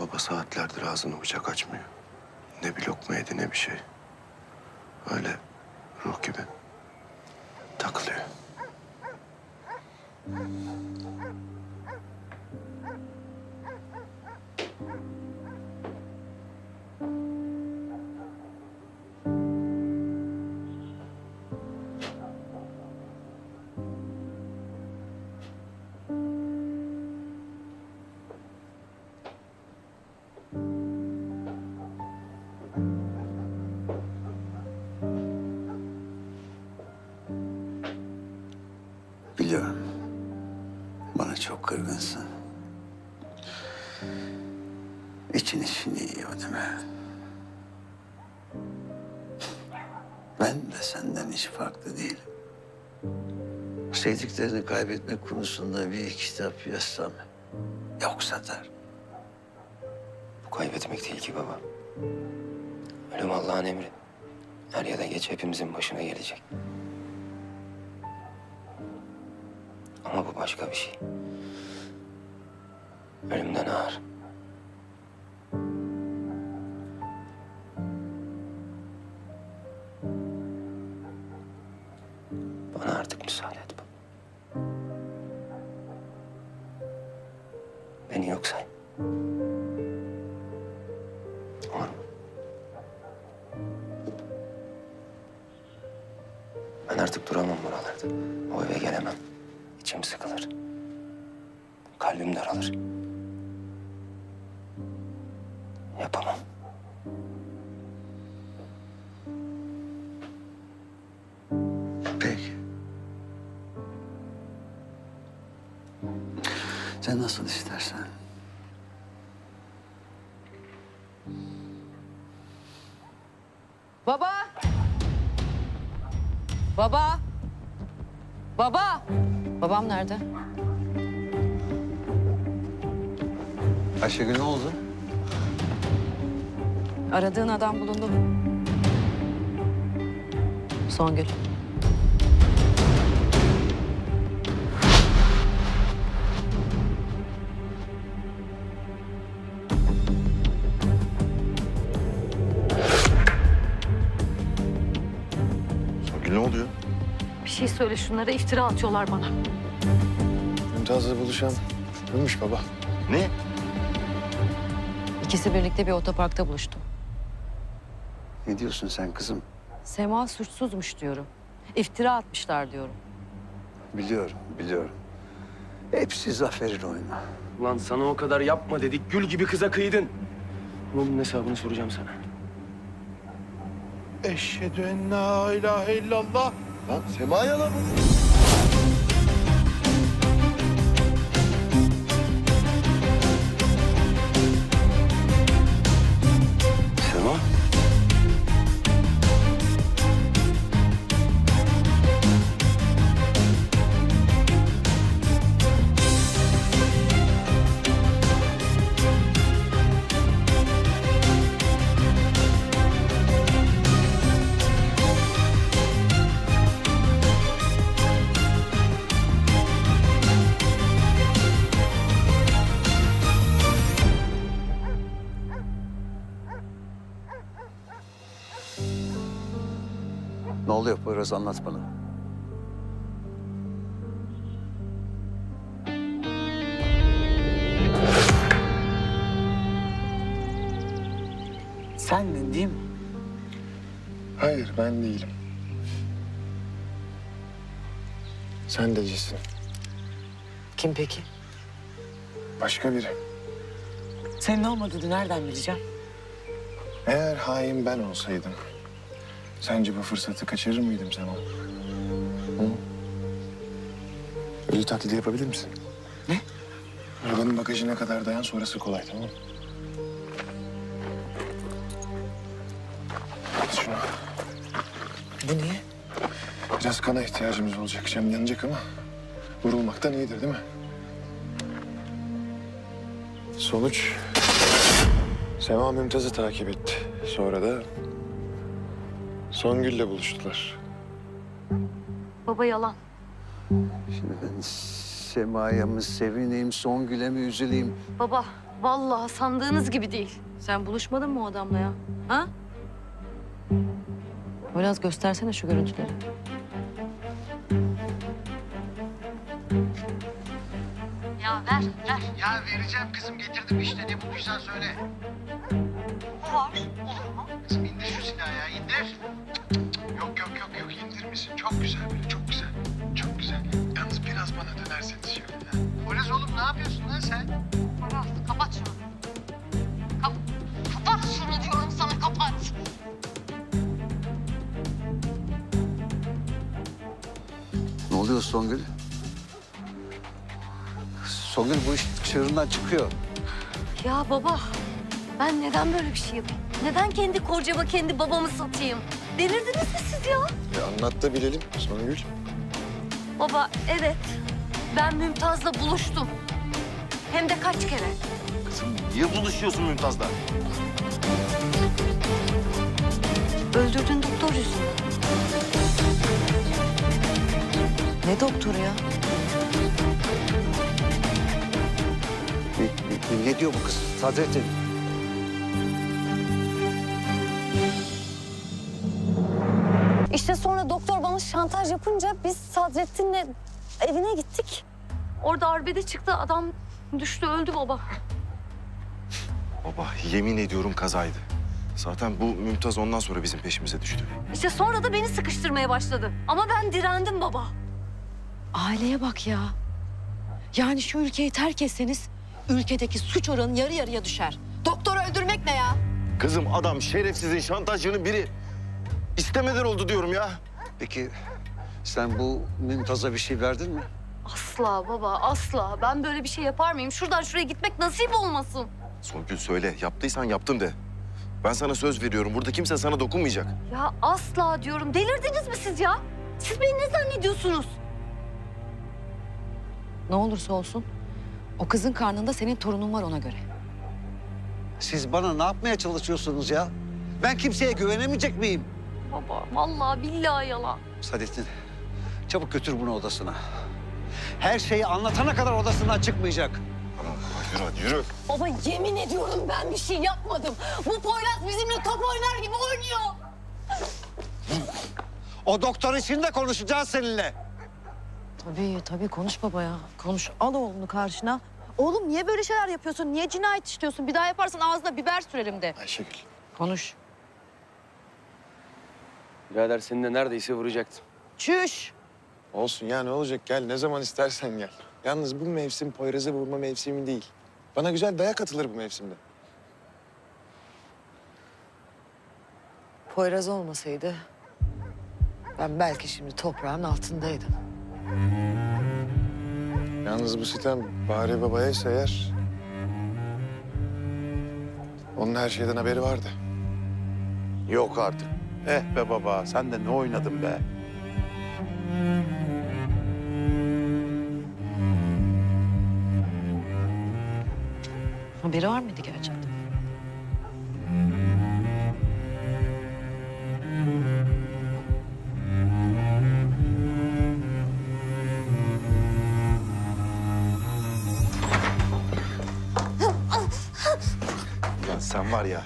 baba saatlerdir ağzını bıçak açmıyor. Ne bir lokma yedi ne bir şey. Öyle ruh gibi takılıyor. Biliyorum. Bana çok kırgınsın. İçin içini yiyor değil mi? Ben de senden hiç farklı değilim. Sevdiklerini kaybetmek konusunda bir kitap yazsam yok satar. Bu kaybetmek değil ki baba. Ölüm Allah'ın emri. Er ya da geç hepimizin başına gelecek. Başka bir şey. Ölümden ağır. Bana artık müsaade et baba. Beni yok say. Olur mu? Ben artık duramam buralarda. O eve gelemem. İçim sıkılır. Kalbim daralır. Yapamam. Peki. Sen nasıl istersen. Baba! Baba! Baba! Babam nerede? Ayşegül ne oldu? Aradığın adam bulundu. Songül şey söyle şunlara iftira atıyorlar bana. Mümtaz'la buluşan ölmüş baba. Ne? İkisi birlikte bir otoparkta buluştu. Ne diyorsun sen kızım? Sema suçsuzmuş diyorum. İftira atmışlar diyorum. Biliyorum, biliyorum. Hepsi Zafer'in oyunu. Ulan sana o kadar yapma dedik. Gül gibi kıza kıydın. Bunun hesabını soracağım sana. Eşhedü en la ilahe illallah. Lan Sema yalan mı? Poyraz anlat bana. Sendin değil mi? Hayır ben değilim. Sen decisin. Kim peki? Başka biri. Senin olmadığını nereden bileceğim? Eğer hain ben olsaydım... ...sence bu fırsatı kaçırır mıydım Sema? Hı? Ölü taklidi yapabilir misin? Ne? Arabanın bagajına kadar dayan sonrası kolay tamam mı? Al şunu. Bu niye? Biraz kana ihtiyacımız olacak. Cem yanacak ama vurulmaktan iyidir değil mi? Sonuç... Sema Mümtaz'ı takip etti. Sonra da Songül'le buluştular. Baba yalan. Şimdi ben Sema'ya mı sevineyim, Songül'e mi üzüleyim? Baba vallahi sandığınız gibi değil. Sen buluşmadın mı o adamla ya? Ha? Biraz göstersene şu görüntüleri. Ya ver ver. Ya vereceğim kızım getirdim işte ne bulduysan söyle. Bu var. Yapıyorsun lan sen? Poyraz kapat şunu. Kap kapat şunu diyorum sana kapat. Ne oluyor Songül? Songül bu iş çığırından çıkıyor. Ya baba ben neden böyle bir şey yapayım? Neden kendi kocama kendi babamı satayım? Delirdiniz mi siz ya? Ya anlat da bilelim Songül. Baba evet ben Mümtaz'la buluştum. Hem de kaç kere. Niye buluşuyorsun Mümtaz'la? Öldürdün doktor yüzünden. Ne doktoru ya? Ne, ne- ne diyor bu kız Sadrettin? İşte sonra doktor bana şantaj yapınca biz Sadrettin'le evine gittik. Orada arbede çıktı adam düştü öldü baba. Baba yemin ediyorum kazaydı. Zaten bu Mümtaz ondan sonra bizim peşimize düştü. İşte sonra da beni sıkıştırmaya başladı. Ama ben direndim baba. Aileye bak ya. Yani şu ülkeyi terk etseniz ülkedeki suç oranı yarı yarıya düşer. Doktoru öldürmek ne ya? Kızım adam şerefsizin şantajcının biri. İstemeden oldu diyorum ya. Peki sen bu Mümtaz'a bir şey verdin mi? Asla baba asla. Ben böyle bir şey yapar mıyım? Şuradan şuraya gitmek nasip olmasın. Songül söyle yaptıysan yaptım de. Ben sana söz veriyorum burada kimse sana dokunmayacak. Ya asla diyorum. Delirdiniz mi siz ya? Siz beni ne zannediyorsunuz? Ne olursa olsun o kızın karnında senin torunun var ona göre. Siz bana ne yapmaya çalışıyorsunuz ya? Ben kimseye güvenemeyecek miyim? Baba vallahi billahi yalan. Sadettin, çabuk götür bunu odasına. Her şeyi anlatana kadar odasından çıkmayacak. Tamam yürü hadi yürü. Baba yemin ediyorum ben bir şey yapmadım. Bu Poyraz bizimle top oynar gibi oynuyor. O doktor için de konuşacağız seninle. Tabii tabii konuş baba ya. Konuş. Al oğlunu karşına. Oğlum niye böyle şeyler yapıyorsun? Niye cinayet işliyorsun? Bir daha yaparsan ağzına biber sürelim de. Ayşegül. Konuş. Birader seni de neredeyse vuracaktım. Çüş. Olsun ya ne olacak gel ne zaman istersen gel. Yalnız bu mevsim Poyraz'ı vurma mevsimi değil. Bana güzel dayak atılır bu mevsimde. Poyraz olmasaydı ben belki şimdi toprağın altındaydım. Yalnız bu sitem Bahri Baba'ya ise eğer... Onun her şeyden haberi vardı. Yok artık. Eh be baba sen de ne oynadın be? Haberi var mıydı gerçekten? Lan sen var ya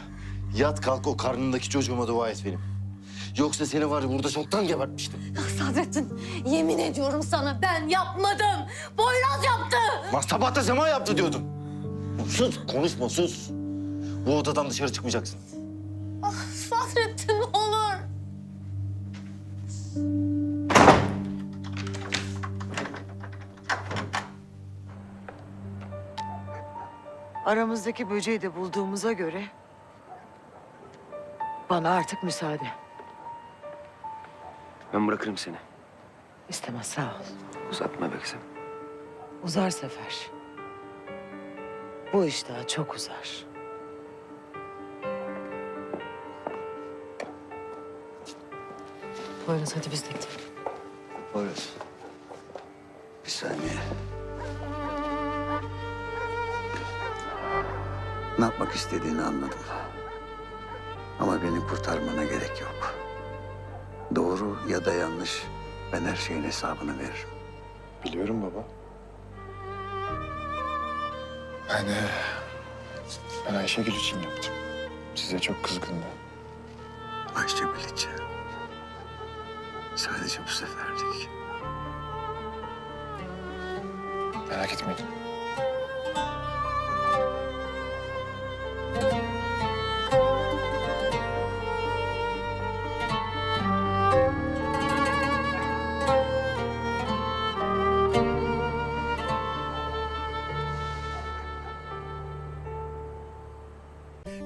yat kalk o karnındaki çocuğuma dua et benim. Yoksa seni var ya burada çoktan gebertmiştim. Sadrettin yemin ediyorum sana ben yapmadım. Poyraz yaptı. Da Sema yaptı diyordun. Sus konuşma sus. Bu odadan dışarı çıkmayacaksın. Sadrettin ne olur. Aramızdaki böceği de bulduğumuza göre bana artık müsaade. Ben bırakırım seni. İstemez sağ ol. Uzatma be kızım. Uzar sefer. Bu iş daha çok uzar. Poyraz hadi biz de gidelim. Poyraz. Bir saniye. Ne yapmak istediğini anladım. Ama beni kurtarmana gerek yok. Doğru ya da yanlış ben her şeyin hesabını veririm. Biliyorum baba. Ben, ben Ayşegül için yaptım. Size çok kızgındı. Ayşegül için. Sadece bu seferlik. Merak etmeyin.